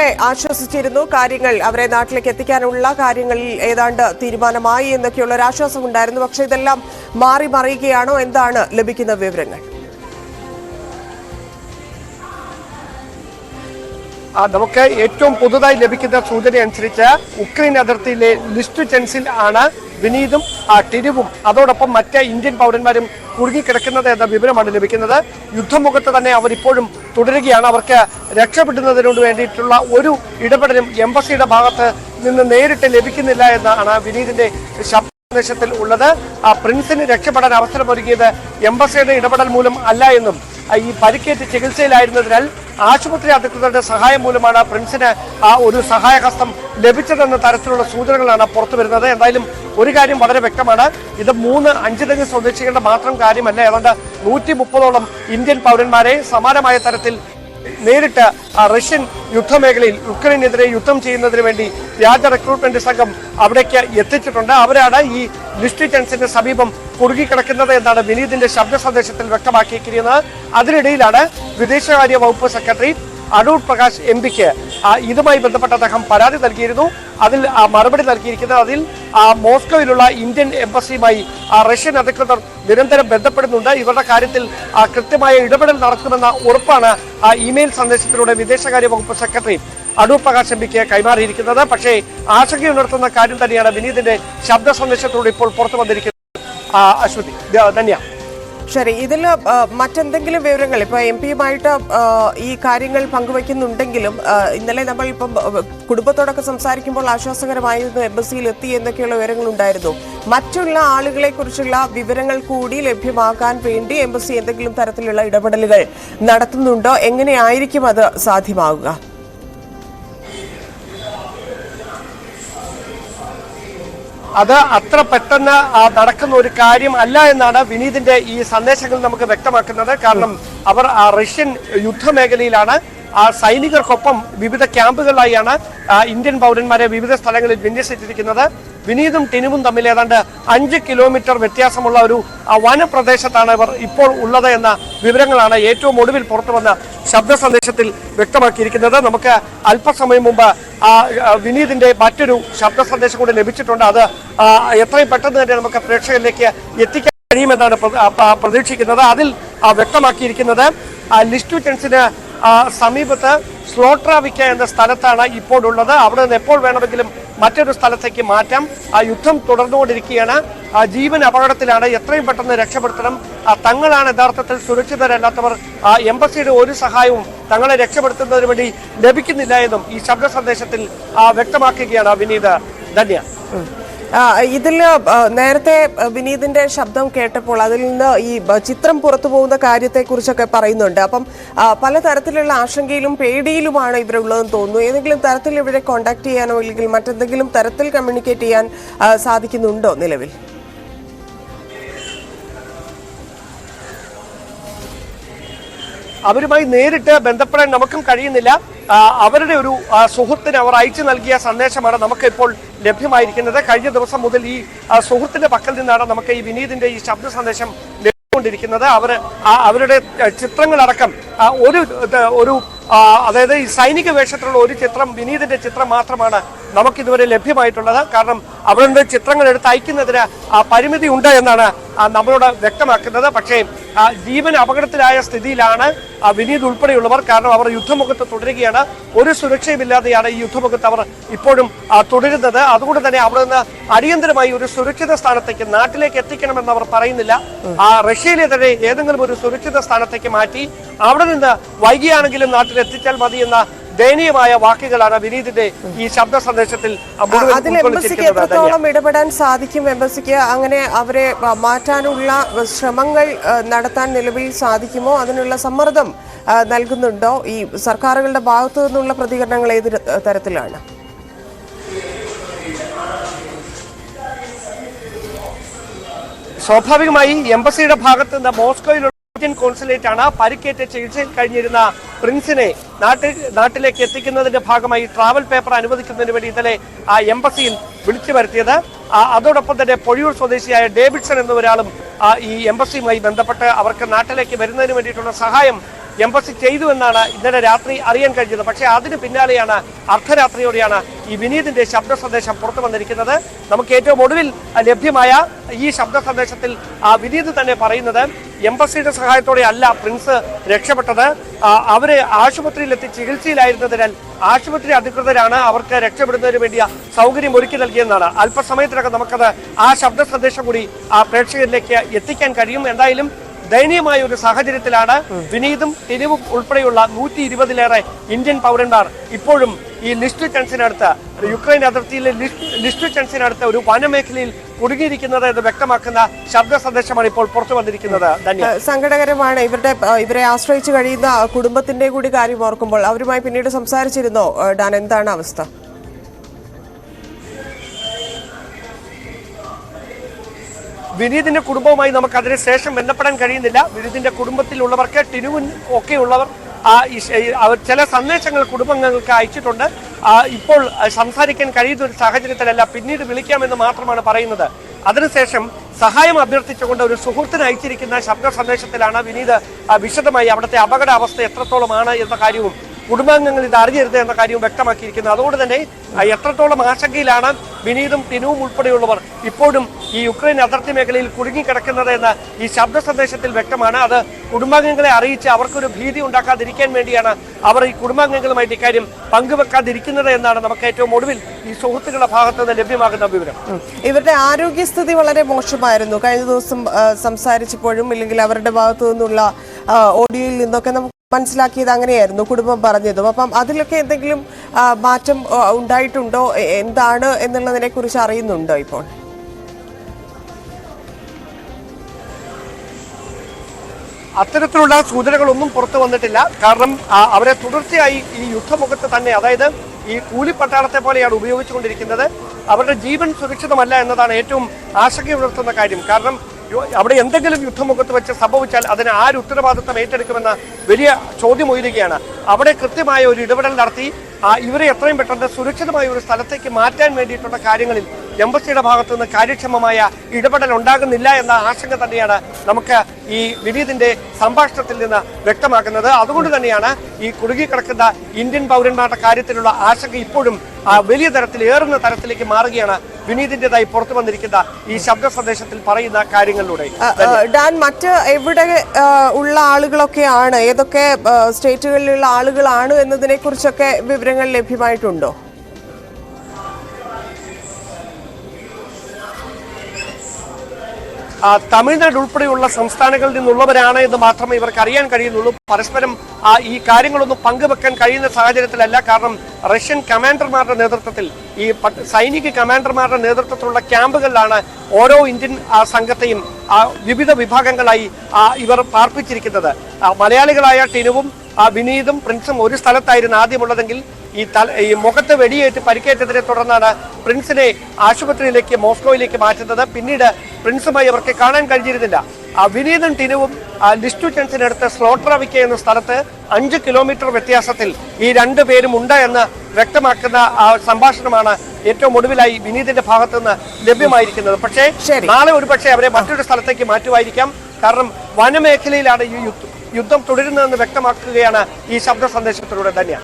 െ ആശ്വസിച്ചിരുന്നു. കാര്യങ്ങൾ അവരെ നാട്ടിലേക്ക് എത്തിക്കാനുള്ള കാര്യങ്ങളിൽ ഏതാണ്ട് തീരുമാനമായി എന്നൊക്കെയുള്ള ഒരു ആശ്വാസം ഉണ്ടായിരുന്നു. പക്ഷെ ഇതെല്ലാം മാറി മറിയുകയാണോ? എന്താണ് ലഭിക്കുന്ന വിവരങ്ങൾ? നമുക്ക് ഏറ്റവും പുതുതായി ലഭിക്കുന്ന സൂചന അനുസരിച്ച് ഉക്രൈൻ അതിർത്തിയിലെ ലിസ്റ്റ് ചെൻസിൽ ആണ് വിനീതും ആ, ടിനുവും അതോടൊപ്പം മറ്റ് ഇന്ത്യൻ പൗരന്മാരും കുടുങ്ങിക്കിടക്കുന്നത് എന്ന വിവരമാണ് ലഭിക്കുന്നത്. യുദ്ധമുഖത്ത് തന്നെ അവരിപ്പോഴും തുടരുകയാണ്. അവർക്ക് രക്ഷപ്പെടുന്നതിനോട് വേണ്ടിയിട്ടുള്ള ഒരു ഇടപെടലും എംബസിയുടെ ഭാഗത്ത് നിന്ന് നേരിട്ട് ലഭിക്കുന്നില്ല എന്നാണ് വിനീതിന്റെ ശബ്ദ ഉള്ളത്. ആ പ്രിൻസിന് രക്ഷപ്പെടാൻ അവസരമൊരുക്കിയത് എംബസിയുടെ ഇടപെടൽ മൂലം അല്ല എന്നും ഈ പരിക്കേറ്റ് ചികിത്സയിലായിരുന്നതിനാൽ ആശുപത്രി അധികൃതരുടെ സഹായം മൂലമാണ് പ്രിൻസിന് ആ ഒരു സഹായഹസ്തം ലഭിച്ചതെന്ന തരത്തിലുള്ള സൂചനകളാണ് പുറത്തു വരുന്നത്. എന്തായാലും ഒരു കാര്യം വളരെ വ്യക്തമാണ്. ഇത് മൂന്ന് അഞ്ചുതെങ്ങ് സ്വദേശികളുടെ മാത്രം കാര്യമല്ല. ഏതാണ്ട് നൂറ്റി മുപ്പതോളം ഇന്ത്യൻ പൗരന്മാരെ സമാനമായ തരത്തിൽ നേരിട്ട് റഷ്യൻ യുദ്ധമേഖലയിൽ യുക്രൈനെതിരെ യുദ്ധം ചെയ്യുന്നതിന് വേണ്ടി വ്യാജ റിക്രൂട്ട്മെന്റ് സംഘം അവിടേക്ക് എത്തിച്ചിട്ടുണ്ട്. അവരാണ് ഈ ലിസ്റ്റിറ്റൻസിന്റെ സമീപം കുടുങ്ങിക്കിടക്കുന്നത് എന്നാണ് വിനീതിന്റെ ശബ്ദ സന്ദേശത്തിൽ വ്യക്തമാക്കിയിരിക്കുന്നത്. അതിനിടയിലാണ് വിദേശകാര്യ വകുപ്പ് സെക്രട്ടറി അടൂർ പ്രകാശ് എം പിക്ക് ഇതുമായി ബന്ധപ്പെട്ട് അദ്ദേഹം പരാതി നൽകിയിരുന്നു. അതിൽ മറുപടി നൽകിയിരിക്കുന്നത് അതിൽ മോസ്കോയിലുള്ള ഇന്ത്യൻ എംബസിയുമായി റഷ്യൻ അധികൃതർ നിരന്തരം ബന്ധപ്പെടുന്നുണ്ട്. ഇവരുടെ കാര്യത്തിൽ കൃത്യമായ ഇടപെടൽ നടക്കുമെന്ന ഉറപ്പാണ് ഇമെയിൽ സന്ദേശത്തിലൂടെ വിദേശകാര്യ വകുപ്പ് സെക്രട്ടറി അടൂർ പ്രകാശ് എം പിക്ക് കൈമാറിയിരിക്കുന്നത്. പക്ഷേ ആശങ്കയുണർത്തുന്ന കാര്യം തന്നെയാണ് വിനീതിന്റെ ശബ്ദ സന്ദേശത്തിലൂടെ ഇപ്പോൾ പുറത്തു വന്നിരിക്കുന്നത്. അശ്വതി. ധന്യ. ശരി ഇതിൽ മറ്റെന്തെങ്കിലും വിവരങ്ങൾ? ഇപ്പൊ എം പിയുമായിട്ട് ഈ കാര്യങ്ങൾ പങ്കുവയ്ക്കുന്നുണ്ടെങ്കിലും ഇന്നലെ നമ്മൾ ഇപ്പം കുടുംബത്തോടൊക്കെ സംസാരിക്കുമ്പോൾ ആശ്വാസകരമായിരുന്നു എംബസിയിൽ എത്തി എന്നൊക്കെയുള്ള വിവരങ്ങൾ ഉണ്ടായിരുന്നു. മറ്റുള്ള ആളുകളെ കുറിച്ചുള്ള വിവരങ്ങൾ കൂടി ലഭ്യമാക്കാൻ വേണ്ടി എംബസി എന്തെങ്കിലും തരത്തിലുള്ള ഇടപെടലുകൾ നടത്തുന്നുണ്ടോ? എങ്ങനെയായിരിക്കും അത് സാധ്യമാവുക? അത് അത്ര പെട്ടെന്ന് നടക്കുന്ന ഒരു കാര്യം അല്ല എന്നാണ് വിനീതിന്റെ ഈ സന്ദേശങ്ങൾ നമുക്ക് വ്യക്തമാക്കുന്നത്. കാരണം അവർ ആ റഷ്യൻ യുദ്ധമേഖലയിലാണ് ആ സൈനികർക്കൊപ്പം വിവിധ ക്യാമ്പുകളിലായാണ് ഇന്ത്യൻ പൗരന്മാരെ വിവിധ സ്ഥലങ്ങളിൽ വിന്യസിച്ചിരിക്കുന്നത്. വിനീതും ടിനുവും തമ്മിൽ ഏതാണ്ട് അഞ്ച് കിലോമീറ്റർ വ്യത്യാസമുള്ള ഒരു വനപ്രദേശത്താണ് ഇവർ ഇപ്പോൾ ഉള്ളത് എന്ന വിവരങ്ങളാണ് ഏറ്റവും ഒടുവിൽ പുറത്തു വന്ന ശബ്ദ സന്ദേശത്തിൽ വ്യക്തമാക്കിയിരിക്കുന്നത്. നമുക്ക് അല്പസമയം മുമ്പ് വിനീതിന്റെ മറ്റൊരു ശബ്ദ സന്ദേശം കൂടി ലഭിച്ചിട്ടുണ്ട്. അത് എത്രയും പെട്ടെന്ന് തന്നെ നമുക്ക് പ്രേക്ഷകരിലേക്ക് എത്തിക്കാൻ കഴിയുമെന്നാണ് പ്ര- പ്രതീക്ഷിക്കുന്നത്. അതിൽ വ്യക്തമാക്കിയിരിക്കുന്നത് ലിസ്റ്റു ടെൻസിന് സമീപത്ത് സ്ലോട്രാവിക്ക എന്ന സ്ഥലത്താണ് ഇപ്പോൾ ഉള്ളത്. അവിടെ നിന്ന് എപ്പോൾ വേണമെങ്കിലും മറ്റൊരു സ്ഥലത്തേക്ക് മാറ്റാം. ആ യുദ്ധം തുടർന്നുകൊണ്ടിരിക്കുകയാണ്. ആ ജീവൻ അപകടത്തിലാണ്. എത്രയും പെട്ടെന്ന് രക്ഷപ്പെടുത്തണം. തങ്ങളാണ് യഥാർത്ഥത്തിൽ സുരക്ഷിതരല്ലാത്തവർ. ആ എംബസിയുടെ ഒരു സഹായവും തങ്ങളെ രക്ഷപ്പെടുത്തുന്നതിന് വേണ്ടി ലഭിക്കുന്നില്ല എന്നും ഈ ശബ്ദ സന്ദേശത്തിൽ വ്യക്തമാക്കുകയാണ് വിനീത് ധന്യ. ആ, നേരത്തെ വിനീതിന്റെ ശബ്ദം കേട്ടപ്പോൾ അതിൽ നിന്ന് ഈ ചിത്രം പുറത്തു പോകുന്ന കാര്യത്തെക്കുറിച്ചൊക്കെ പറയുന്നുണ്ട്. അപ്പം പലതരത്തിലുള്ള ആശങ്കയിലും പേടിയിലുമാണ് ഇവരുള്ളതെന്ന് തോന്നുന്നു. ഏതെങ്കിലും തരത്തിൽ ഇവരെ കോണ്ടാക്ട് ചെയ്യാനോ അല്ലെങ്കിൽ മറ്റെന്തെങ്കിലും തരത്തിൽ കമ്മ്യൂണിക്കേറ്റ് ചെയ്യാൻ സാധിക്കുന്നുണ്ടോ നിലവിൽ? അവരുമായി നേരിട്ട് ബന്ധപ്പെടാൻ നമുക്കും കഴിയുന്നില്ല. അവരുടെ ഒരു സുഹൃത്തിന് അവർ അയച്ചു നൽകിയ സന്ദേശമാണ് നമുക്ക് ഇപ്പോൾ ലഭ്യമായിരിക്കുന്നത്. കഴിഞ്ഞ ദിവസം മുതൽ ഈ സുഹൃത്തിന്റെ പക്കൽ നിന്നാണ് നമുക്ക് ഈ വിനീതിന്റെ ഈ ശബ്ദ സന്ദേശം ലഭിച്ചുകൊണ്ടിരിക്കുന്നത്. അവർ അവരുടെ ചിത്രങ്ങളടക്കം ഒരു ഒരു അതായത് ഈ സൈനിക വേഷത്തിലുള്ള ഒരു ചിത്രം വിനീതിന്റെ ചിത്രം മാത്രമാണ് നമുക്കിതുവരെ ലഭ്യമായിട്ടുള്ളത്. കാരണം അവിടെ ചിത്രങ്ങൾ എടുത്ത് അയക്കുന്നതിന് പരിമിതി ഉണ്ട് എന്നാണ് നമ്മളോട് വ്യക്തമാക്കുന്നത്. പക്ഷേ ജീവൻ അപകടത്തിലായ സ്ഥിതിയിലാണ് വിനീത് ഉൾപ്പെടെയുള്ളവർ. കാരണം അവർ യുദ്ധമുഖത്ത് തുടരുകയാണ്. ഒരു സുരക്ഷയുമില്ലാതെയാണ് ഈ യുദ്ധമുഖത്ത് അവർ ഇപ്പോഴും തുടരുന്നത്. അതുകൊണ്ട് തന്നെ അവിടെ നിന്ന് അടിയന്തരമായി ഒരു സുരക്ഷിത സ്ഥാനത്തേക്ക് നാട്ടിലേക്ക് എത്തിക്കണമെന്ന് അവർ പറയുന്നില്ല. ആ റഷ്യയിലെ തന്നെ ഏതെങ്കിലും ഒരു സുരക്ഷിത സ്ഥാനത്തേക്ക് മാറ്റി അവിടെ നിന്ന് വൈകിയാണെങ്കിലും നാട്ടിൽ എത്തിച്ചാൽ മതി എന്ന ദയനീയമായ വാക്കുകളാണ് വിനീതിന്റെ ഈ ശബ്ദ സന്ദേശത്തിൽ അതിൽ എംബസിക്ക്. എത്രത്തോളം ഇടപെടാൻ സാധിക്കും? എംബസിക്ക് അങ്ങനെ അവരെ മാറ്റാനുള്ള ശ്രമങ്ങൾ നടത്താൻ നിലവിൽ സാധിക്കുമോ? അതിനുള്ള സമ്മർദ്ദം നൽകുന്നുണ്ടോ? ഈ സർക്കാരുകളുടെ ഭാഗത്തു നിന്നുള്ള പ്രതികരണങ്ങൾ ഏത് തരത്തിലാണ്? സ്വാഭാവികമായി എംബസിയുടെ ഭാഗത്ത് നിന്ന് മോസ്കോയിലുള്ള ഇന്ത്യൻ കോൺസുലേറ്റ് ആണ് പരിക്കേറ്റ് ചികിത്സയിൽ കഴിഞ്ഞിരുന്ന പ്രിൻസിനെ നാട്ടിൽ നാട്ടിലേക്ക് എത്തിക്കുന്നതിന്റെ ഭാഗമായി ട്രാവൽ പേപ്പർ അനുവദിക്കുന്നതിന് വേണ്ടി ഇന്നലെ ആ എംബസിയിൽ വിളിച്ചു വരുത്തിയത്. അതോടൊപ്പം തന്നെ പൊഴിയൂർ സ്വദേശിയായ ഡേവിഡ്സൺ എന്ന ഒരാളും ഈ എംബസിയുമായി ബന്ധപ്പെട്ട് അവർക്ക് നാട്ടിലേക്ക് വരുന്നതിന് വേണ്ടിയിട്ടുള്ള സഹായം എംബസി ചെയ്തു എന്നാണ് ഇന്നലെ രാത്രി അറിയാൻ കഴിഞ്ഞത്. പക്ഷേ അതിന് പിന്നാലെയാണ് അർദ്ധരാത്രിയോടെയാണ് ഈ വിനീതിന്റെ ശബ്ദ സന്ദേശം പുറത്തു വന്നിരിക്കുന്നത്. നമുക്ക് ഏറ്റവും ഒടുവിൽ ലഭ്യമായ ഈ ശബ്ദ സന്ദേശത്തിൽ ആ വിനീത് തന്നെ പറയുന്നത് എംബസിയുടെ സഹായത്തോടെ അല്ല പ്രിൻസ് രക്ഷപ്പെട്ടത്. അവരെ ആശുപത്രിയിൽ എത്തി ചികിത്സയിലായിരുന്നതിനാൽ ആശുപത്രി അധികൃതരാണ് അവർക്ക് രക്ഷപ്പെടുന്നതിന് വേണ്ടിയ സൗകര്യം ഒരുക്കി നൽകിയെന്നാണ്. അല്പസമയത്തിനകം നമുക്കത് ആ ശബ്ദ സന്ദേശം കൂടി ആ പ്രേക്ഷകരിലേക്ക് എത്തിക്കാൻ കഴിയും. എന്തായാലും ദയനീയമായ ഒരു സാഹചര്യത്തിലാണ് വിനീതും തെരുവും ഉൾപ്പെടെയുള്ള നൂറ്റി ഇരുപതിലേറെ ഇന്ത്യൻ പൗരന്മാർ ഇപ്പോഴും ഈ ലിസ്റ്റ് ടെൻസിനടുത്ത് യുക്രൈൻ അതിർത്തിയിലെ ലിസ്റ്റ് ടെൻസിനടുത്ത് ഒരു വനമേഖലയിൽ കുടുങ്ങിയിരിക്കുന്നത് എന്ന് വ്യക്തമാക്കുന്ന ശബ്ദ സന്ദേശമാണ് ഇപ്പോൾ പുറത്തു വന്നിരിക്കുന്നത്. സങ്കടകരമാണ്. ഇവരുടെ ഇവരെ ആശ്രയിച്ചു കഴിയുന്ന കുടുംബത്തിന്റെ കൂടി കാര്യം ഓർക്കുമ്പോൾ അവരുമായി പിന്നീട് സംസാരിച്ചിരുന്നോ? ഡാൻ എന്താണ് അവസ്ഥ? വിനീതിന്റെ കുടുംബവുമായി നമുക്ക് അതിനുശേഷം ബന്ധപ്പെടാൻ കഴിയുന്നില്ല. വിനീതിന്റെ കുടുംബത്തിലുള്ളവർക്ക് ടിനുവിൻ ഒക്കെയുള്ളവർ ചില സന്ദേശങ്ങൾ കുടുംബങ്ങൾക്ക് അയച്ചിട്ടുണ്ട്. ഇപ്പോൾ സംസാരിക്കാൻ കഴിയുന്ന ഒരു സാഹചര്യത്തിലല്ല പിന്നീട് വിളിക്കാമെന്ന് മാത്രമാണ് പറയുന്നത്. അതിനുശേഷം സഹായം അഭ്യർത്ഥിച്ചുകൊണ്ട് ഒരു സുഹൃത്തിന് അയച്ചിരിക്കുന്ന ശബ്ദ സന്ദേശത്തിലാണ് വിനീത് വിശദമായി അവിടുത്തെ അപകടാവസ്ഥ എത്രത്തോളമാണ് എന്ന കാര്യവും കുടുംബാംഗങ്ങൾ ഇത് അറിഞ്ഞിരുന്നത് എന്ന കാര്യവും വ്യക്തമാക്കിയിരിക്കുന്നത്. അതുകൊണ്ട് തന്നെ എത്രത്തോളം ആശങ്കയിലാണ് വിനീതും ടിനുവും ഉൾപ്പെടെയുള്ളവർ ഇപ്പോഴും ഈ യുക്രൈൻ അതിർത്തി മേഖലയിൽ കുടുങ്ങിക്കിടക്കുന്നത് എന്ന ഈ ശബ്ദ സന്ദേശത്തിൽ വ്യക്തമാണ്. അത് കുടുംബാംഗങ്ങളെ അറിയിച്ച് അവർക്കൊരു ഭീതി ഉണ്ടാക്കാതിരിക്കാൻ വേണ്ടിയാണ് അവർ ഈ കുടുംബാംഗങ്ങളുമായിട്ട് ഇക്കാര്യം പങ്കുവെക്കാതിരിക്കുന്നത് എന്നാണ് നമുക്ക് ഏറ്റവും ഒടുവിൽ ഈ സുഹൃത്തുക്കളുടെ ഭാഗത്ത് നിന്ന് ലഭ്യമാകുന്ന വിവരം. ഇവരുടെ ആരോഗ്യസ്ഥിതി വളരെ മോശമായിരുന്നു. കഴിഞ്ഞ ദിവസം സംസാരിച്ചപ്പോഴും ഇല്ലെങ്കിൽ അവരുടെ ഭാഗത്തു നിന്നുള്ള ഓഡിയോയിൽ നിന്നൊക്കെ നമുക്ക് മനസ്സിലാക്കിയത് അങ്ങനെയായിരുന്നു കുടുംബം പറഞ്ഞതും. അപ്പം അതിലൊക്കെ എന്തെങ്കിലും മാറ്റം ഉണ്ടായിട്ടുണ്ടോ? എന്താണ് എന്നുള്ളതിനെ കുറിച്ച് അറിയുന്നുണ്ടോ ഇപ്പോൾ? അത്തരത്തിലുള്ള സൂചനകളൊന്നും പുറത്തു വന്നിട്ടില്ല. കാരണം അവരെ തുടർച്ചയായി ഈ യുദ്ധമുഖത്ത് തന്നെ അതായത് ഈ കൂലിപ്പട്ടാളത്തെ പോലെയാണ് ഉപയോഗിച്ചുകൊണ്ടിരിക്കുന്നത്. അവരുടെ ജീവൻ സുരക്ഷിതമല്ല എന്നതാണ് ഏറ്റവും ആശങ്കയുണർത്തുന്ന കാര്യം. കാരണം അവിടെ എന്തെങ്കിലും യുദ്ധമുഖത്ത് വെച്ച് സംഭവിച്ചാൽ അതിന് ആര് ഉത്തരവാദിത്തം ഏറ്റെടുക്കുമെന്ന വലിയ ചോദ്യം ഉയരുകയാണ്. അവിടെ കൃത്യമായ ഒരു ഇടപെടൽ നടത്തി ഇവരെ എത്രയും പെട്ടെന്ന് സുരക്ഷിതമായ ഒരു സ്ഥലത്തേക്ക് മാറ്റാൻ വേണ്ടിയിട്ടുള്ള കാര്യങ്ങളിൽ എംബസിയുടെ ഭാഗത്തു നിന്ന് കാര്യക്ഷമമായ ഇടപെടൽ ഉണ്ടാകുന്നില്ല എന്ന ആശങ്ക തന്നെയാണ് നമുക്ക് ഈ വിനീതിന്റെ സംഭാഷണത്തിൽ നിന്ന് വ്യക്തമാക്കുന്നത്. അതുകൊണ്ട് തന്നെയാണ് ഈ കുടുങ്ങിക്കിടക്കുന്ന ഇന്ത്യൻ പൗരന്മാരുടെ കാര്യത്തിലുള്ള ആശങ്ക ഇപ്പോഴും വലിയ തരത്തിൽ ഏറുന്ന തരത്തിലേക്ക് മാറുകയാണ് വിനീതിന്റേതായി പുറത്തു വന്നിരിക്കുന്ന ഈ ശബ്ദ സന്ദേശത്തിൽ പറയുന്ന കാര്യങ്ങളിലൂടെ. ആ, ആ, ഡാൻ മറ്റ് എവിടെ ആ, ഉള്ള ആളുകളൊക്കെയാണ് ഏതൊക്കെ ആ, സ്റ്റേറ്റുകളിലുള്ള ആളുകളാണ് എന്നതിനെ കുറിച്ചൊക്കെ വിവരങ്ങൾ ലഭ്യമായിട്ടുണ്ടോ? തമിഴ്നാട് ഉൾപ്പെടെയുള്ള സംസ്ഥാനങ്ങളിൽ നിന്നുള്ളവരാണ് എന്ന് മാത്രമേ ഇവർക്ക് അറിയാൻ കഴിയുന്നുള്ളൂ. പരസ്പരം ഈ കാര്യങ്ങളൊന്നും പങ്കുവെക്കാൻ കഴിയുന്ന സാഹചര്യത്തിലല്ല. കാരണം റഷ്യൻ കമാൻഡർമാരുടെ നേതൃത്വത്തിൽ ഈ സൈനിക കമാൻഡർമാരുടെ നേതൃത്വത്തിലുള്ള ക്യാമ്പുകളിലാണ് ഓരോ ഇന്ത്യൻ സംഘത്തെയും വിവിധ വിഭാഗങ്ങളായി ഇവർ പാർപ്പിച്ചിരിക്കുന്നത്. മലയാളികളായ ടിനുവും ആ, വിനീതും പ്രിൻസും ഒരു സ്ഥലത്തായിരുന്നു ആദ്യമുള്ളതെങ്കിൽ ഈ തല ഈ മുഖത്ത് വെടിയേറ്റ് പരിക്കേറ്റതിനെ തുടർന്നാണ് പ്രിൻസിനെ ആശുപത്രിയിലേക്ക് മോസ്കോയിലേക്ക് മാറ്റുന്നത്. പിന്നീട് പ്രിൻസുമായി അവർക്ക് കാണാൻ കഴിഞ്ഞിരുന്നില്ല. ആ വിനീതും ടിനുവും ആ ലിസ്റ്റു ചെൻസിനടുത്ത് സ്ലോട്ടറവിക്ക എന്ന സ്ഥലത്ത് അഞ്ച് കിലോമീറ്റർ വ്യത്യാസത്തിൽ ഈ രണ്ടു പേരും ഉണ്ട് എന്ന് വ്യക്തമാക്കുന്ന ആ സംഭാഷണമാണ് ഏറ്റവും ഒടുവിലായി വിനീതിന്റെ ഭാഗത്ത് നിന്ന് ലഭ്യമായിരിക്കുന്നത്. പക്ഷേ നാളെ നാളെ ഒരുപക്ഷെ അവരെ മറ്റൊരു സ്ഥലത്തേക്ക് മാറ്റുമായിരിക്കാം. കാരണം വനമേഖലയിലാണ് ഈ യുദ്ധ- യുദ്ധം തുടരുന്നതെന്ന് വ്യക്തമാക്കുകയാണ് ഈ ശബ്ദ സന്ദേശത്തിലൂടെ ധന്യ.